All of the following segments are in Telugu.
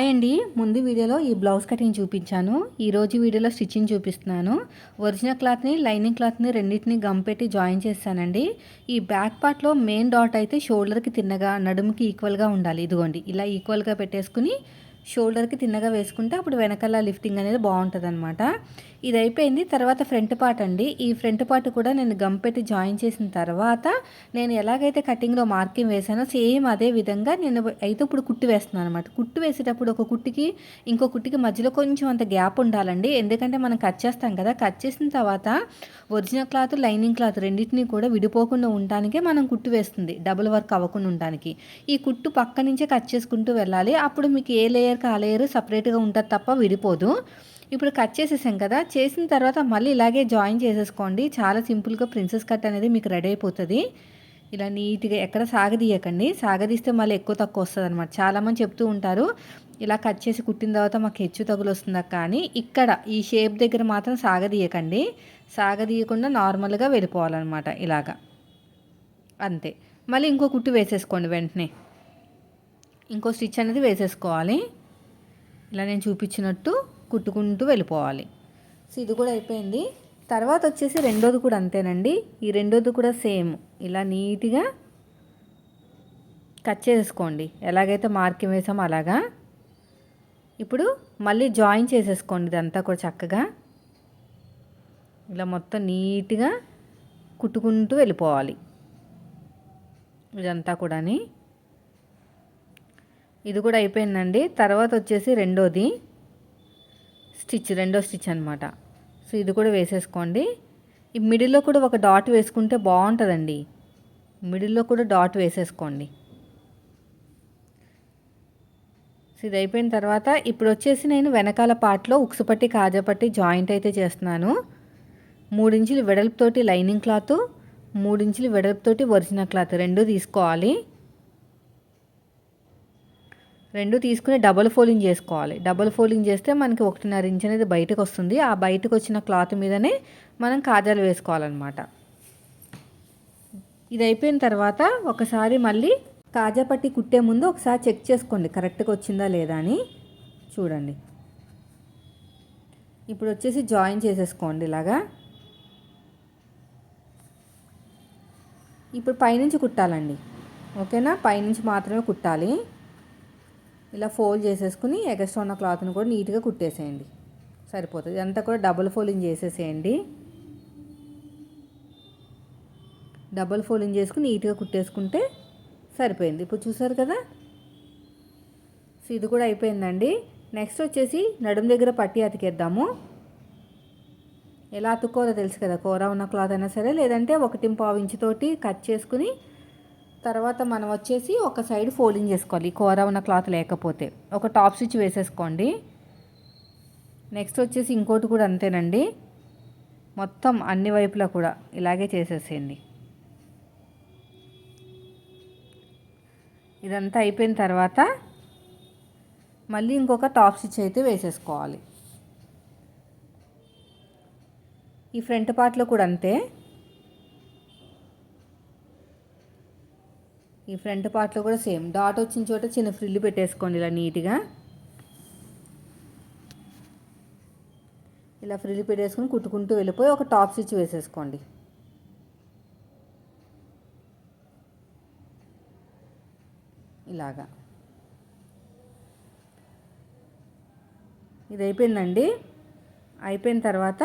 హాయ్ అండి ముందు వీడియోలో ఈ బ్లౌజ్ కటింగ్ చూపించాను. ఈరోజు వీడియోలో స్టిచ్చింగ్ చూపిస్తున్నాను. ఒరిజినల్ క్లాత్ని లైనింగ్ క్లాత్ని రెండింటిని గమ్ పెట్టి జాయిన్ చేస్తానండి. ఈ బ్యాక్ పార్ట్లో మెయిన్ డాట్ అయితే షోల్డర్కి తిన్నగా నడుముకి ఈక్వల్గా ఉండాలి. ఇదిగోండి ఇలా ఈక్వల్గా పెట్టేసుకుని షోల్డర్కి తిన్నగా వేసుకుంటే అప్పుడు వెనకాల లిఫ్టింగ్ అనేది బాగుంటుంది అనమాట ఇది అయిపోయింది. తర్వాత ఫ్రంట్ పార్ట్ అండి. ఈ ఫ్రంట్ పార్ట్ కూడా నేను గమ్ పెట్టి జాయిన్ చేసిన తర్వాత నేను ఎలాగైతే కటింగ్లో మార్కింగ్ వేసానో సేమ్ అదే విధంగా నేను అయితే ఇప్పుడు కుట్టు వేస్తున్నాను అనమాట కుట్టు వేసేటప్పుడు ఒక కుట్టికి ఇంకో కుట్టికి మధ్యలో కొంచెం అంత గ్యాప్ ఉండాలండి. ఎందుకంటే మనం కట్ చేస్తాం కదా. కట్ చేసిన తర్వాత ఒరిజినల్ క్లాత్ లైనింగ్ క్లాత్ రెండింటినీ కూడా విడిపోకుండా ఉండడానికే మనం కుట్టు వేస్తుంది. డబుల్ వర్క్ అవ్వకుండా ఉండడానికి ఈ కుట్టు పక్క నుంచే కట్ చేసుకుంటూ వెళ్ళాలి. అప్పుడు మీకు ఏ లేయర్కి ఆ లేయర్ సపరేట్గా ఉంటుంది తప్ప విడిపోదు. ఇప్పుడు కట్ చేసేసాం కదా చేసిన తర్వాత మళ్ళీ ఇలాగే జాయిన్ చేసేసుకోండి. చాలా సింపుల్గా ప్రిన్సెస్ కట్ అనేది మీకు రెడీ అయిపోతుంది. ఇలా నీట్గా ఎక్కడ సాగదీయకండి. సాగదీస్తే మళ్ళీ ఎక్కువ తక్కువ వస్తుంది అనమాట చాలామంది చెప్తూ ఉంటారు ఇలా కట్ చేసి కుట్టిన తర్వాత మాకు హెచ్చు తగులు వస్తుందా? కానీ ఇక్కడ ఈ షేప్ దగ్గర మాత్రం సాగదీయకండి. సాగదీయకుండా నార్మల్గా వెళ్ళిపోవాలన్నమాట ఇలాగా. అంతే. మళ్ళీ ఇంకో కుట్టు వేసేసుకోండి వెంటనే. ఇంకో స్టిచ్ అనేది వేసేసుకోవాలి. ఇలా నేను చూపించినట్టు కుట్టుకుంటూ వెళ్ళిపోవాలి. సో ఇది కూడా అయిపోయింది. తర్వాత వచ్చేసి రెండోది కూడా అంతేనండి. ఈ రెండోది కూడా సేమ్. ఇలా నీట్గా కట్ చేసుకోండి. ఎలాగైతే మార్కింగ్ వేసామో అలాగా. ఇప్పుడు మళ్ళీ జాయిన్ చేసేసుకోండి ఇదంతా కూడా చక్కగా. ఇలా మొత్తం నీట్గా కుట్టుకుంటూ వెళ్ళిపోవాలి. ఇదంతా కూడాని. ఇది కూడా అయిపోయిందండి. తర్వాత వచ్చేసి రెండోది స్టిచ్ రెండో స్టిచ్ అనమాట సో ఇది కూడా వేసేసుకోండి. ఈ మిడిల్లో కూడా ఒక డాట్ వేసుకుంటే బాగుంటుందండి. మిడిల్లో కూడా డాట్ వేసేసుకోండి. సో ఇది అయిపోయిన తర్వాత ఇప్పుడు వచ్చేసి నేను వెనకాల పార్ట్లో ఉక్సుపట్టి కాజాపట్టి జాయింట్ అయితే చేస్తున్నాను. మూడించులు వెడల్పుతోటి లైనింగ్ క్లాత్ మూడించులు వెడల్పుతోటి ఒరిజినల్ క్లాత్ రెండు తీసుకోవాలి. రెండు తీసుకుని డబుల్ ఫోల్డింగ్ చేసుకోవాలి. డబుల్ ఫోల్డింగ్ చేస్తే మనకి ఒకటిన్నర ఇంచ్ అనేది బయటకు వస్తుంది. ఆ బయటకు వచ్చిన క్లాత్ మీదనే మనం కాజాలు వేసుకోవాలన్నమాట. ఇది అయిపోయిన తర్వాత ఒకసారి మళ్ళీ కాజా పట్టి కుట్టే ముందు ఒకసారి చెక్ చేసుకోండి. కరెక్ట్గా వచ్చిందా లేదా అని చూడండి. ఇప్పుడు వచ్చేసి జాయిన్ చేసేసుకోండి ఇలాగా. ఇప్పుడు పైనుంచి కుట్టాలండి. ఓకేనా? పైనుంచి మాత్రమే కుట్టాలి. ఇలా ఫోల్డ్ చేసేసుకుని ఎగస్ట్రా ఉన్న క్లాత్ని కూడా నీట్గా కుట్టేసేయండి. సరిపోతుంది. ఇదంతా కూడా డబుల్ ఫోల్డింగ్ చేసేసేయండి. డబుల్ ఫోల్డింగ్ చేసుకుని నీట్గా కుట్టేసుకుంటే సరిపోయింది. ఇప్పుడు చూసారు కదా? సో ఇది కూడా అయిపోయిందండి. నెక్స్ట్ వచ్చేసి నడుము దగ్గర పట్టి అతికేద్దాము. ఎలా అతుక్కోవాలో తెలుసు కదా? కూర ఉన్న క్లాత్ అయినా సరే లేదంటే ఒకటి పావు ఇంచుతోటి కట్ చేసుకుని తర్వాత మనం వచ్చేసి ఒక సైడ్ ఫోల్డింగ్ చేసుకోవాలి. కూర ఉన్న క్లాత్ లేకపోతే. ఒక టాప్ స్టిచ్ వేసేసుకోండి. నెక్స్ట్ వచ్చేసి ఇంకోటి కూడా అంతేనండి. మొత్తం అన్ని వైపులా కూడా ఇలాగే చేసేసేయండి. ఇదంతా అయిపోయిన తర్వాత మళ్ళీ ఇంకొక టాప్ స్టిచ్ అయితే వేసేసుకోవాలి. ఈ ఫ్రంట్ పార్ట్లో కూడా అంతే. ఈ ఫ్రంట్ పార్ట్లో కూడా సేమ్. డాట్ వచ్చిన చోట చిన్న ఫ్రిల్లు పెట్టేసుకోండి ఇలా నీట్గా. ఇలా ఫ్రిల్లు పెట్టేసుకొని కుట్టుకుంటూ వెళ్ళిపోయి ఒక టాప్ స్టిచ్ వేసేసుకోండి. ఇలాగా. ఇది అయిపోయిందండి. అయిపోయిన తర్వాత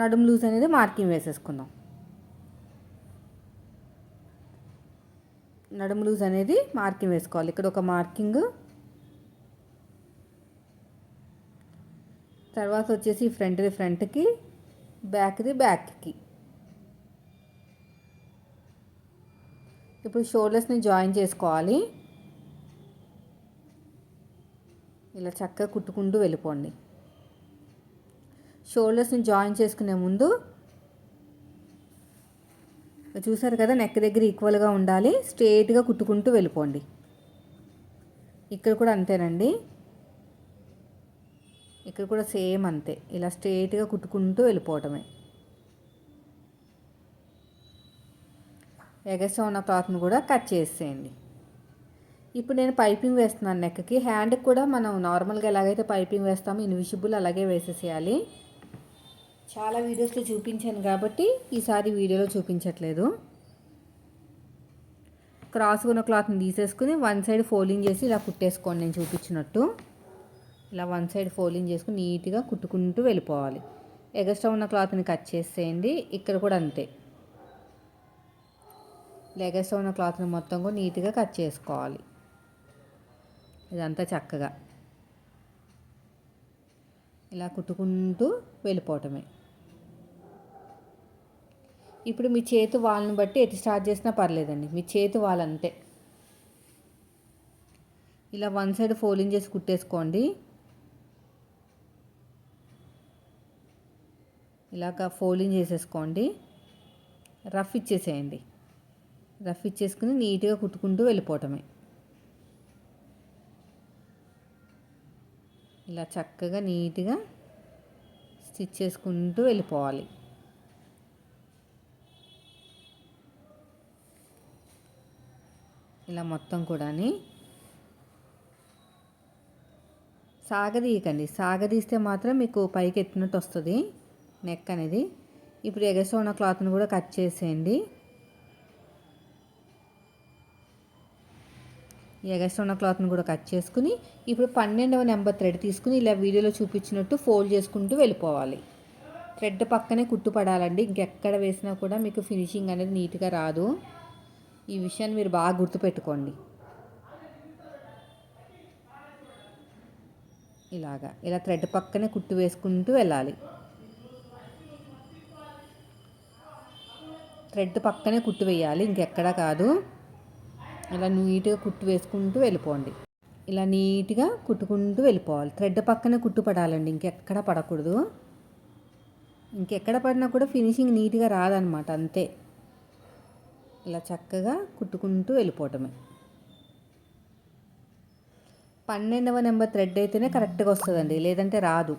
నడుము లూజ్ అనేది మార్కింగ్ వేసేసుకుందాం. నడుము లూజ్ అనేది మార్కింగ్ వేసుకోవాలి. ఇక్కడ ఒక మార్కింగ్. తర్వాత వచ్చేసి ఫ్రంట్ది ఫ్రంట్కి బ్యాక్ది బ్యాక్కి. ఇప్పుడు షోల్డర్స్ని జాయిన్ చేసుకోవాలి. ఇలా చక్కగా కుట్టుకుంటూ వెళ్ళిపోండి. షోల్డర్స్ని జాయిన్ చేసుకునే ముందు చూసారు కదా నెక్ దగ్గర ఈక్వల్గా ఉండాలి. స్ట్రేట్గా కుట్టుకుంటూ వెళ్ళిపోండి. ఇక్కడ కూడా అంతేనండి. ఇక్కడ కూడా సేమ్ అంతే. ఇలా స్ట్రేట్గా కుట్టుకుంటూ వెళ్ళిపోవటమే. ఎగస్ట్రా ఉన్న క్లాత్ని కూడా కట్ చేసేయండి. ఇప్పుడు నేను పైపింగ్ వేస్తున్నాను నెక్కి హ్యాండ్కి కూడా మనం నార్మల్గా ఎలాగైతే పైపింగ్ వేస్తామో ఇన్విజిబుల్ అలాగే వేసేసేయాలి. చాలా వీడియోస్లో చూపించాను కాబట్టి ఈసారి వీడియోలో చూపించట్లేదు. క్రాస్గా ఉన్న క్లాత్ని తీసేసుకుని వన్ సైడ్ ఫోల్డింగ్ చేసి ఇలా కుట్టేసుకోండి నేను చూపించినట్టు. ఇలా వన్ సైడ్ ఫోల్డింగ్ చేసుకుని నీట్గా కుట్టుకుంటూ వెళ్ళిపోవాలి. ఎగస్ట్రా ఉన్న క్లాత్ని కట్ చేసేయండి. ఇక్కడ కూడా అంతే. ఎగస్ట్రా ఉన్న క్లాత్ని మొత్తం కూడా నీట్గా కట్ చేసుకోవాలి. ఇదంతా చక్కగా. ఇలా కుట్టుకుంటూ వెళ్ళిపోవటమే. ఇప్పుడు మీ చేతి వాళ్ళని బట్టి ఎటు స్టార్ట్ చేసినా పర్లేదండి. మీ చేతి వాళ్ళంతే ఇలా వన్ సైడ్ ఫోల్డింగ్ చేసి కుట్టేసుకోండి. ఇలాగ ఫోల్డింగ్ చేసేసుకోండి. రఫ్ ఇచ్చేసేయండి. రఫ్ ఇచ్చేసుకుని నీట్గా కుట్టుకుంటూ వెళ్ళిపోవటమే. ఇలా చక్కగా నీట్గా స్టిచ్ చేసుకుంటూ వెళ్ళిపోవాలి. ఇలా మొత్తం కూడాని సాగదీయకండి. సాగదీస్తే మాత్రం మీకు పైకి ఎత్తినట్టు వస్తుంది. నెక్ అనేది. ఇప్పుడు ఎగసోన క్లాత్ని కూడా కట్ చేసేయండి. ఎగస్ట్ ఉన్న క్లాత్ని కూడా కట్ చేసుకుని ఇప్పుడు పన్నెండవ నెంబర్ థ్రెడ్ తీసుకుని ఇలా వీడియోలో చూపించినట్టు ఫోల్డ్ చేసుకుంటూ వెళ్ళిపోవాలి. థ్రెడ్ పక్కనే కుట్టు పడాలండి ఇంకెక్కడ వేసినా కూడా మీకు ఫినిషింగ్ అనేది నీట్గా రాదు. ఈ విషయాన్ని మీరు బాగా గుర్తుపెట్టుకోండి. ఇలాగా ఇలా థ్రెడ్ పక్కనే కుట్టు వేసుకుంటూ వెళ్ళాలి. థ్రెడ్ పక్కనే కుట్టు వేయాలి. ఇంకెక్కడా కాదు. ఇలా నీట్గా కుట్టు వేసుకుంటూ వెళ్ళిపోండి. ఇలా నీట్గా కుట్టుకుంటూ వెళ్ళిపోవాలి. థ్రెడ్ పక్కనే కుట్టు పడాలండి. ఇంకెక్కడ పడకూడదు. ఇంకెక్కడ పడినా కూడా ఫినిషింగ్ నీట్గా రాదనమాట. అంతే. ఇలా చక్కగా కుట్టుకుంటూ వెళ్ళిపోవటమే. పన్నెండవ నెంబర్ థ్రెడ్ అయితేనే కరెక్ట్గా వస్తుందండి. లేదంటే రాదు.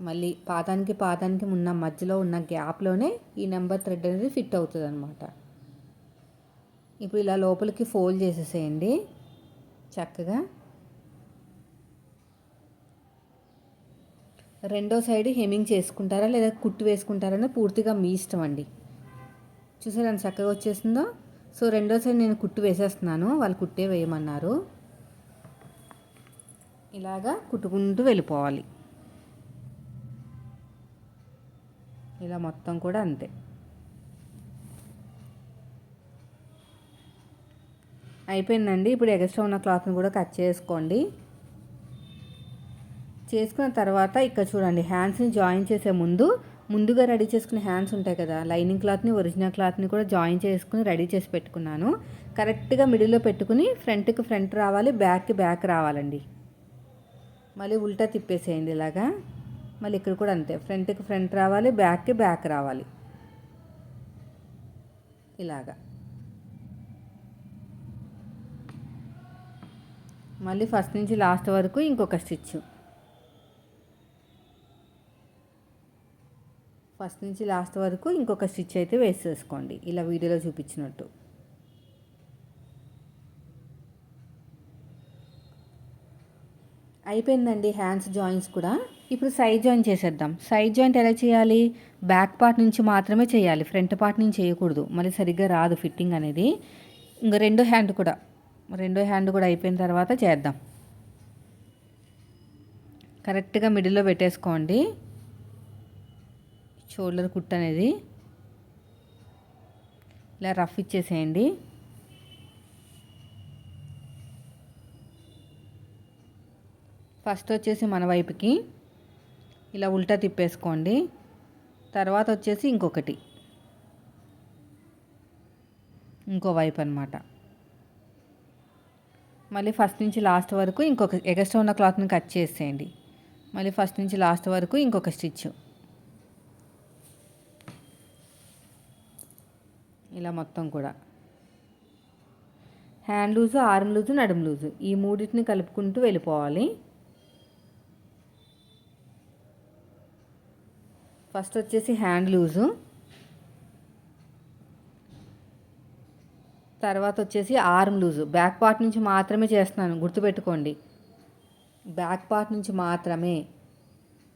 మళ్ళీ పాతానికి పాతానికి ఉన్న మధ్యలో ఉన్న గ్యాప్లోనే ఈ నెంబర్ థ్రెడ్ అనేది ఫిట్ అవుతుంది అనమాట ఇప్పుడు ఇలా లోపలికి ఫోల్డ్ చేసేసేయండి. చక్కగా. రెండో సైడ్ హెమింగ్ చేసుకుంటారా లేదా కుట్టు వేసుకుంటారా పూర్తిగా మీ ఇష్టం అండి. చూసారా చక్కగా వచ్చేసిందో? సో రెండో సైడ్ నేను కుట్టు వేసేస్తున్నాను. వాళ్ళు కుట్టే వేయమన్నారు. ఇలాగా కుట్టుకుంటూ వెళ్ళిపోవాలి. ఇలా మొత్తం కూడా అంతే. అయిపోయిందండి. ఇప్పుడు ఎగస్ట్రా ఉన్న క్లాత్ని కూడా కట్ చేసుకోండి. చేసుకున్న తర్వాత ఇక్కడ చూడండి హ్యాండ్స్ని జాయిన్ చేసే ముందు ముందుగా రెడీ చేసుకునే హ్యాండ్స్ ఉంటాయి కదా లైనింగ్ క్లాత్ని ఒరిజినల్ క్లాత్ని కూడా జాయిన్ చేసుకుని రెడీ చేసి పెట్టుకున్నాను. కరెక్ట్గా మిడిల్లో పెట్టుకుని ఫ్రంట్కి ఫ్రంట్ రావాలి బ్యాక్కి బ్యాక్ రావాలండి. మళ్ళీ ఉల్టా తిప్పేసేయండి ఇలాగా. మళ్ళీ ఇక్కడ కూడా అంతే ఫ్రంట్కి ఫ్రంట్ రావాలి బ్యాక్కి బ్యాక్ రావాలి. ఇలాగా. మళ్ళీ ఫస్ట్ నుంచి లాస్ట్ వరకు ఇంకొక స్టిచ్ ఫస్ట్ నుంచి లాస్ట్ వరకు ఇంకొక స్టిచ్ అయితే వేసేసుకోండి. ఇలా వీడియోలో చూపించినట్టు. అయిపోయిందండి హ్యాండ్స్ జాయింట్స్ కూడా. ఇప్పుడు సైడ్ జాయింట్ చేసేద్దాం. సైడ్ జాయింట్ ఎలా చేయాలి? బ్యాక్ పార్ట్ నుంచి మాత్రమే చేయాలి. ఫ్రంట్ పార్ట్ నుంచి చేయకూడదు. మళ్ళీ సరిగ్గా రాదు ఫిట్టింగ్ అనేది. ఇంకా రెండో హ్యాండ్ కూడా. రెండో హ్యాండ్ కూడా అయిపోయిన తర్వాత చేద్దాం. కరెక్ట్గా మిడిల్లో పెట్టేసుకోండి. షోల్డర్ కుట్ అనేది ఇలా రఫ్ ఇచ్చేసేయండి. ఫస్ట్ వచ్చేసి మన వైపుకి ఇలా ఉల్టా తిప్పేసుకోండి. తర్వాత వచ్చేసి ఇంకొకటి. ఇంకో వైపు అనమాట మళ్ళీ ఫస్ట్ నుంచి లాస్ట్ వరకు ఇంకొక ఎగస్ట్రా ఉన్న క్లాత్ని కట్ చేసేయండి. మళ్ళీ ఫస్ట్ నుంచి లాస్ట్ వరకు ఇంకొక స్టిచ్ ఇలా మొత్తం కూడా. హ్యాండ్ లూజు ఆర్మ్ లూజు నడుము లూజు ఈ మూడింటిని కలుపుకుంటూ వెళ్ళిపోవాలి. ఫస్ట్ వచ్చేసి హ్యాండ్ లూజు. తర్వాత వచ్చేసి ఆర్మ్ లూజు. బ్యాక్ పార్ట్ నుంచి మాత్రమే చేస్తున్నాను గుర్తుపెట్టుకోండి. బ్యాక్ పార్ట్ నుంచి మాత్రమే.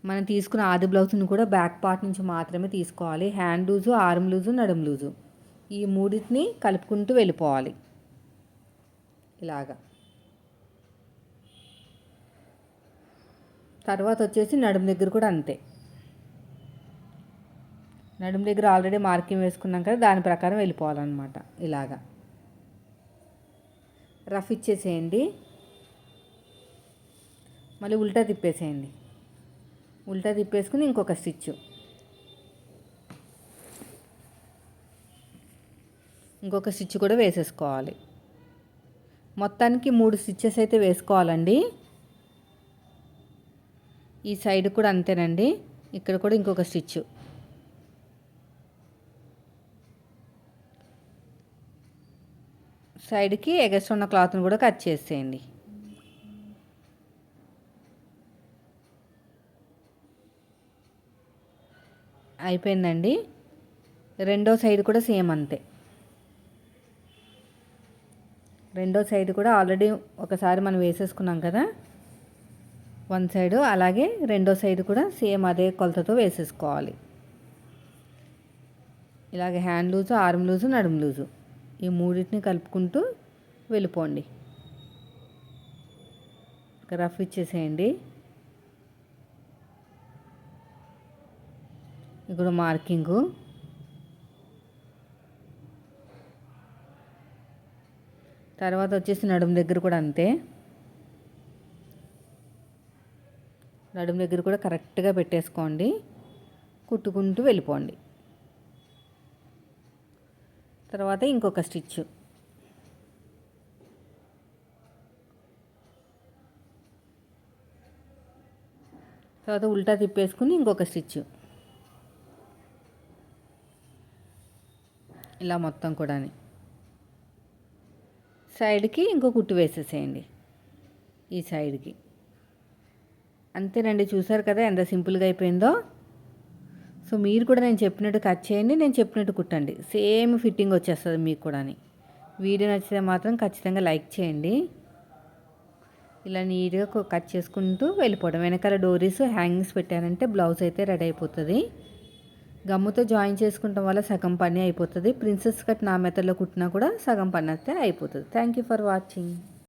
మనం తీసుకున్న ఆది బ్లౌజ్ని కూడా బ్యాక్ పార్ట్ నుంచి మాత్రమే తీసుకోవాలి. హ్యాండ్ లూజు ఆర్మ్ లూజు నడుము లూజు. ఈ మూడింటిని కలుపుకుంటూ వెళ్ళిపోవాలి. ఇలాగా. తర్వాత వచ్చేసి నడుము దగ్గర కూడా అంతే. నడుము దగ్గర ఆల్రెడీ మార్కింగ్ వేసుకున్నాం కదా దాని ప్రకారం వెళ్ళిపోవాలన్నమాట. ఇలాగా. రఫ్ ఇచ్చేసేయండి. మళ్ళీ ఉల్టా తిప్పేసేయండి. ఉల్టా తిప్పేసుకుని ఇంకొక స్టిచ్ ఇంకొక స్టిచ్ కూడా వేసేసుకోవాలి. మొత్తానికి మూడు స్టిచ్చెస్ అయితే వేసుకోవాలండి. ఈ సైడ్ కూడా అంతేనండి. ఇక్కడ కూడా ఇంకొక స్టిచ్ సైడ్కి ఎగస్ట్ ఉన్న క్లాత్ని కూడా కట్ చేసేయండి. అయిపోయిందండి. రెండో సైడ్ కూడా సేమ్ అంతే. రెండో సైడ్ కూడా ఆల్రెడీ ఒకసారి మనం వేసేసుకున్నాం కదా? వన్ సైడ్ అలాగే రెండో సైడ్ కూడా సేమ్ అదే కొలతతో వేసేసుకోవాలి. ఇలాగే హ్యాండ్ లూజు ఆర్మ్ లూజు నడుము లూజు. ఈ మూడింటిని కలుపుకుంటూ వెళ్ళిపోండి. రఫ్ ఇచ్చేసేయండి. ఇక్కడ మార్కింగు. తర్వాత వచ్చేసి నడుము దగ్గర కూడా అంతే. నడుము దగ్గర కూడా కరెక్ట్గా పెట్టేసుకోండి. కుట్టుకుంటూ వెళ్ళిపోండి. తర్వాత ఇంకొక స్టిచ్ తర్వాత ఉల్టా తిప్పేసుకుని ఇంకొక స్టిచ్ ఇలా మొత్తం కూడా సైడ్కి ఇంకో కుట్టు వేసేసేయండి. ఈ సైడ్కి. అంతేనండి చూసారు కదా ఎంత సింపుల్గా అయిపోయిందో? సో మీరు కూడా నేను చెప్పినట్టు కట్ చేయండి నేను చెప్పినట్టు కుట్టండి. సేమ్ ఫిట్టింగ్ వచ్చేస్తుంది మీకు కూడా వీడియో నచ్చితే మాత్రం ఖచ్చితంగా లైక్ చేయండి. ఇలా నీట్గా కట్ చేసుకుంటూ వెళ్ళిపోవడం. వెనకాల డోరీస్ హ్యాంగింగ్స్ పెట్టారంటే బ్లౌజ్ అయితే రెడీ అయిపోతుంది. గమ్ముతో జాయిన్ చేసుకుంటాం వల్ల సగం పని అయిపోతుంది. ప్రిన్సెస్ కట్ నా మెథడ్లో కుట్టినా కూడా సగం పని అయితే అయిపోతుంది. Thank you for watching.